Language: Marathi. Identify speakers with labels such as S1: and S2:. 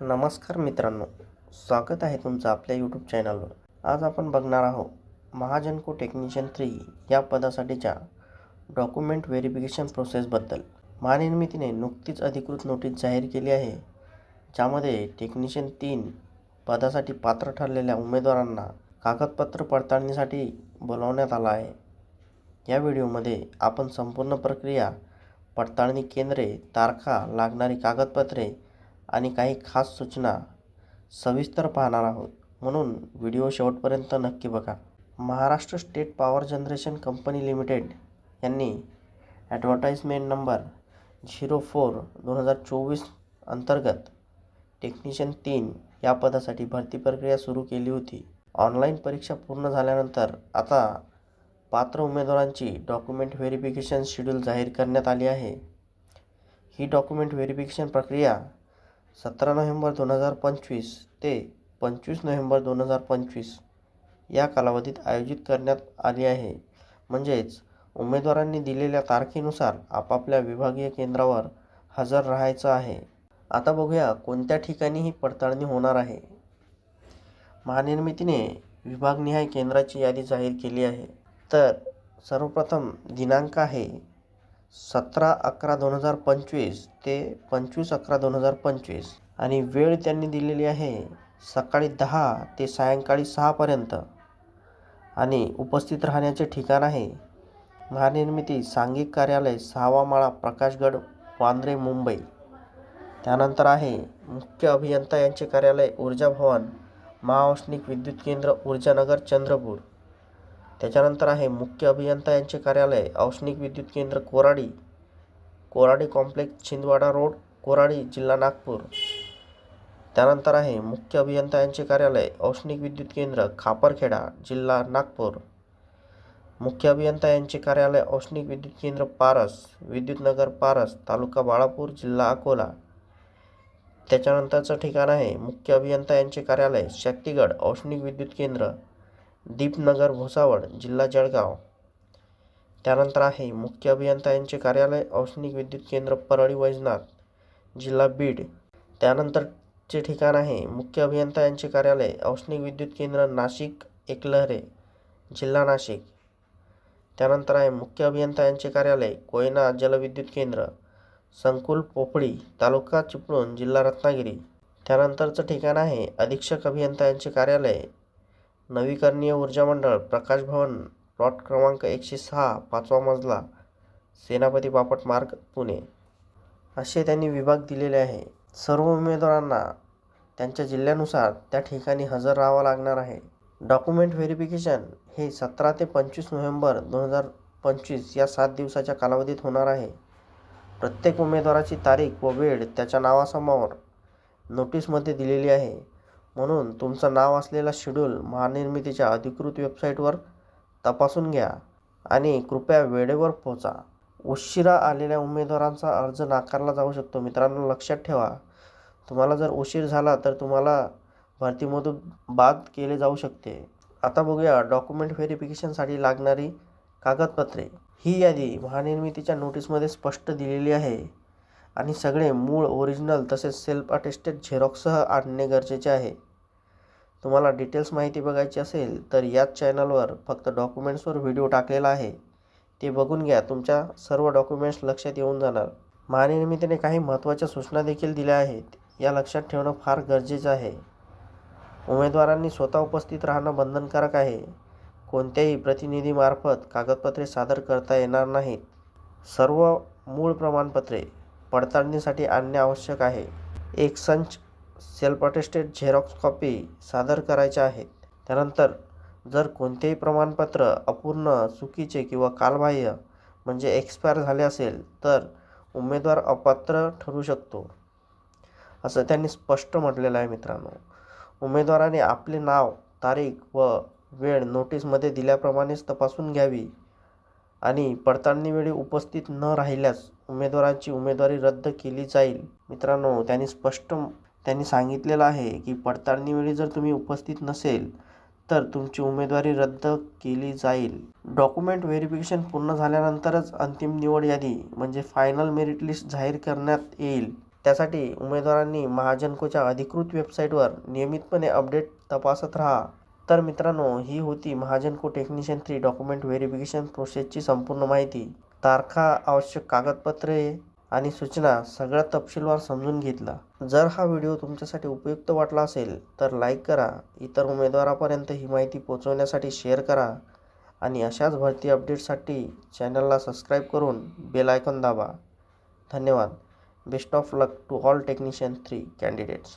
S1: नमस्कार मित्रांनो स्वागत आहे तुमचं आपल्या यूट्यूब चॅनलवर आज आपण बघणार आहोत महाजनको टेक्निशियन थ्री या पदासाठीच्या डॉक्युमेंट व्हेरिफिकेशन प्रोसेसबद्दल महानिर्मितीने नुकतीच अधिकृत नोटीस जाहीर केली आहे ज्यामध्ये टेक्निशियन तीन पदासाठी पात्र ठरलेल्या उमेदवारांना कागदपत्र पडताळणीसाठी बोलावण्यात आलं आहे. या व्हिडिओमध्ये आपण संपूर्ण प्रक्रिया पडताळणी केंद्रे तारखा लागणारी कागदपत्रे आणि काही खास सूचना सविस्तर पाहणार आहोत. म्हणून व्हिडिओ शेवटपर्यंत नक्की बघा. Maharashtra state power generation company limited यांनी ॲडव्हर्टाईजमेंट नंबर झिरो फोर दोन हजार चोवीस अंतर्गत टेक्निशियन तीन या पदासाठी भरती प्रक्रिया सुरू केली होती. ऑनलाईन परीक्षा पूर्ण झाल्यानंतर आता पात्र उमेदवारांची डॉक्युमेंट व्हेरिफिकेशन शेड्यूल जाहीर करण्यात आली आहे. ही डॉक्युमेंट व्हेरिफिकेशन प्रक्रिया सतरा नोव्हेंबर दोन हजार पंचवीस ते पंचवीस नोव्हेंबर दोन हजार पंचवीस या कालावधीत आयोजित करण्यात आली आहे. म्हणजेच उमेदवारांनी दिलेल्या तारखेनुसार आपापल्या विभागीय केंद्रावर हजर राहायचं आहे. आता बघूया कोणत्या ठिकाणी ही पडताळणी होणार आहे. महानिर्मितीने विभागनिहाय केंद्राची यादी जाहीर केली आहे. तर सर्वप्रथम दिनांक आहे सतरा अकरा दोन हजार पंचवीस ते पंचवीस अकरा दोन हजार पंचवीस. आणि वेळ त्यांनी दिलेली आहे सकाळी दहा ते सायंकाळी सहापर्यंत आणि उपस्थित राहण्याचे ठिकाण आहे महानिर्मिती सांघिक कार्यालय सहावा माळा प्रकाशगड वांद्रे मुंबई. त्यानंतर आहे मुख्य अभियंता यांचे कार्यालय ऊर्जा भवन महाऔष्णिक विद्युत केंद्र ऊर्जानगर चंद्रपूर. त्याच्यानंतर आहे मुख्य अभियंता यांचे कार्यालय औष्णिक विद्युत केंद्र कोराडी कोराडी कॉम्प्लेक्स छिंदवाडा रोड कोराडी जिल्हा नागपूर. त्यानंतर आहे मुख्य अभियंता यांचे कार्यालय औष्णिक विद्युत केंद्र खापरखेडा जिल्हा नागपूर. मुख्य अभियंता यांचे कार्यालय औष्णिक विद्युत केंद्र पारस विद्युतनगर पारस तालुका बाळापूर जिल्हा अकोला. त्याच्यानंतरचं ठिकाण आहे मुख्य अभियंता यांचे कार्यालय शक्तिगड औष्णिक विद्युत केंद्र. दीपनगर भुसावळ जिल्हा जळगाव. त्यानंतर आहे मुख्य अभियंता यांचे कार्यालय औष्णिक विद्युत केंद्र परळी वैजनाथ जिल्हा बीड. त्यानंतरचे ठिकाण आहे मुख्य अभियंता यांचे कार्यालय औष्णिक विद्युत केंद्र नाशिक एकलहरे जिल्हा नाशिक. त्यानंतर आहे मुख्य अभियंता यांचे कार्यालय कोयना जलविद्युत केंद्र संकुल पोपळी तालुका चिपळूण जिल्हा रत्नागिरी. त्यानंतरचं ठिकाण आहे अधीक्षक अभियंता यांचे कार्यालय नवीकरणीय ऊर्जा मंडळ प्रकाश भवन प्लॉट क्रमांक एकशे सहा पाचवा मजला सेनापती बापट मार्ग पुणे. असे त्यांनी विभाग दिलेले आहे. सर्व उमेदवारांना त्यांच्या जिल्ह्यानुसार त्या ठिकाणी हजर राहावं लागणार आहे. डॉक्युमेंट व्हेरिफिकेशन हे सतरा ते पंचवीस नोव्हेंबर दोन हजार पंचवीस या सात दिवसाच्या कालावधीत होणार आहे. प्रत्येक उमेदवाराची तारीख व वेळ त्याच्या नावासमोर नोटीसमध्ये दिलेली आहे. म्हणून तुमचं नाव असलेला शेड्यूल महानिर्मितीच्या अधिकृत वेबसाईटवर तपासून घ्या आणि कृपया वेळेवर पोहोचा. उशिरा आलेल्या उमेदवारांचा अर्ज नाकारला जाऊ शकतो. मित्रांनो लक्षात ठेवा. तुम्हाला जर उशीर झाला तर तुम्हाला भरतीमधून बाद केले जाऊ शकते. आता बघूया डॉक्युमेंट व्हेरिफिकेशनसाठी लागणारी कागदपत्रे. ही यादी महानिर्मितीच्या नोटीसमध्ये स्पष्ट दिलेली आहे. आणि सगळे मूळ ओरिजिनल तसेच सेल्फ अटेस्टेड झेरॉक्ससह आणणे गरजेचे आहे. तुम्हाला डिटेल्स माहिती बघायची असेल तर याच चॅनलवर फक्त डॉक्युमेंट्सवर व्हिडिओ टाकलेला आहे. ते बघून घ्या तुमच्या सर्व डॉक्युमेंट्स लक्षात येऊन जाणार. महानिर्मितीने काही महत्त्वाच्या सूचना देखील दिल्या आहेत. या लक्षात ठेवणं फार गरजेचं आहे. उमेदवारांनी स्वतः उपस्थित राहणं बंधनकारक आहे. कोणत्याही प्रतिनिधीमार्फत कागदपत्रे सादर करता येणार नाहीत. सर्व मूळ प्रमाणपत्रे पडताळणीसाठी आणणे आवश्यक आहे. एक संच सेल्फ अटेस्टेड झेरॉक्स कॉपी सादर करायच्या आहेत. त्यानंतर जर कोणतेही प्रमाणपत्र अपूर्ण चुकीचे किंवा कालबाह्य म्हणजे एक्सपायर झाले असेल तर उमेदवार अपात्र ठरू शकतो. असं त्यांनी स्पष्ट म्हटलेलं आहे मित्रांनो. उमेदवाराने आपले नाव तारीख व वेळ नोटीसमध्ये दिल्याप्रमाणेच तपासून घ्यावी. आणि पडताळणीवेळी उपस्थित न राहिल्यास उमेदवारांची उमेदवारी रद्द केली जाईल. मित्रांनो त्यांनी स्पष्ट त्यांनी सांगितलेलं आहे की पडताळणीवेळी जर तुम्ही उपस्थित नसेल तर तुमची उमेदवारी रद्द केली जाईल. डॉक्युमेंट व्हेरिफिकेशन पूर्ण झाल्यानंतरच अंतिम निवड यादी म्हणजे फायनल मेरिट लिस्ट जाहीर करण्यात येईल. त्यासाठी उमेदवारांनी महाजनकोच्या अधिकृत वेबसाईटवर नियमितपणे अपडेट तपासत राहा. तर मित्रांनो ही होती Mahagenco technician three document verification प्रोसेसची संपूर्ण माहिती. तारखा आवश्यक कागदपत्रे आणि सूचना सगळ्या तपशीलवार समजून घेतला. जर हा व्हिडिओ तुमच्यासाठी उपयुक्त वाटला असेल तर लाईक करा. इतर उमेदवारापर्यंत ही माहिती पोहोचवण्यासाठी शेअर करा. आणि अशाच भरती अपडेटसाठी चॅनलला सबस्क्राईब करून बेल आयकॉन दाबा. धन्यवाद. Best of luck to all technician three candidates